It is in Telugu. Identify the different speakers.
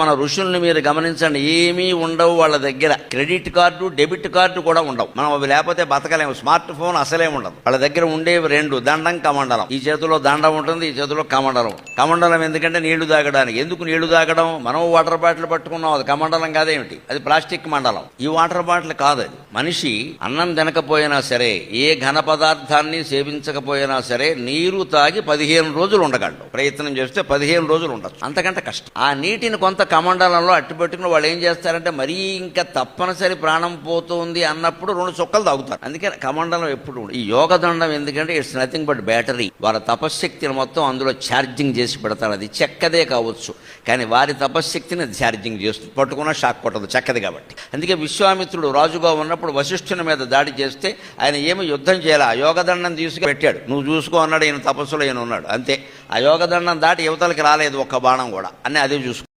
Speaker 1: మన ఋషుల్ని మీరు గమనించండి ఏమీ ఉండవు వాళ్ళ దగ్గర. క్రెడిట్ కార్డు డెబిట్ కార్డు కూడా ఉండవు. మనం అవి లేకపోతే బతకలేము. స్మార్ట్ ఫోన్ అసలే ఉండదు. వాళ్ళ దగ్గర ఉండేవి రెండు దండం కమండలం. ఈ చేతిలో దండం ఉంటుంది ఈ చేతిలో కమండలం. కమండలం ఎందుకంటే నీళ్ళు తాగడానికి. ఎందుకు నీళ్ళు తాగడం? మనం వాటర్ బాటిల్ పట్టుకున్నాం అది కమండలం కాదేమిటి? అది ప్లాస్టిక్ మండలం. ఈ వాటర్ బాటిల్ కాదు అది. మనిషి అన్నం తినకపోయినా సరే ఏ ఘన పదార్థాన్ని సేవించకపోయినా సరే నీరు తాగి పదిహేను రోజులు ఉండగలడు. ప్రయత్నం చేస్తే పదిహేను రోజులు ఉండొచ్చు. అంతకంటే కష్టం. ఆ నీటిని కొంత కమండలంలో అట్టు పెట్టుకుని వాళ్ళు ఏం చేస్తారంటే మరీ ఇంకా తప్పనిసరి ప్రాణం పోతుంది అన్నప్పుడు రెండు చుక్కలు తాగుతారు. అందుకే కమండలం ఎప్పుడు ఈ ఈ యోగదండం ఎందుకంటే ఇట్స్ నథింగ్ బట్ బ్యాటరీ వారి తపశ్శక్తిని మొత్తం అందులో ఛార్జింగ్ చేసి పెడతారు. అది చెక్కదే కావచ్చు. కానీ వారి తపశ్శక్తిని ఛార్జింగ్ చేస్తుంది. పట్టుకున్న షాక్ కొట్టదు. చెక్కది కాబట్టి. అందుకే విశ్వామిత్రుడు రాజుగా ఉన్నప్పుడు వశిష్ఠుని మీద దాడి చేస్తే ఆయన ఏమి యుద్ధం చేయాలి? ఆ యోగదండం తీసుకు పెట్టాడు. నువ్వు చూసుకో అన్నాడు ఈయన తపస్సులో ఈయన ఉన్నాడు. అంతే. ఆ యోగదండం దాటి యువతలకి రాలేదు ఒక్క బాణం కూడా. అని అదే చూసుకో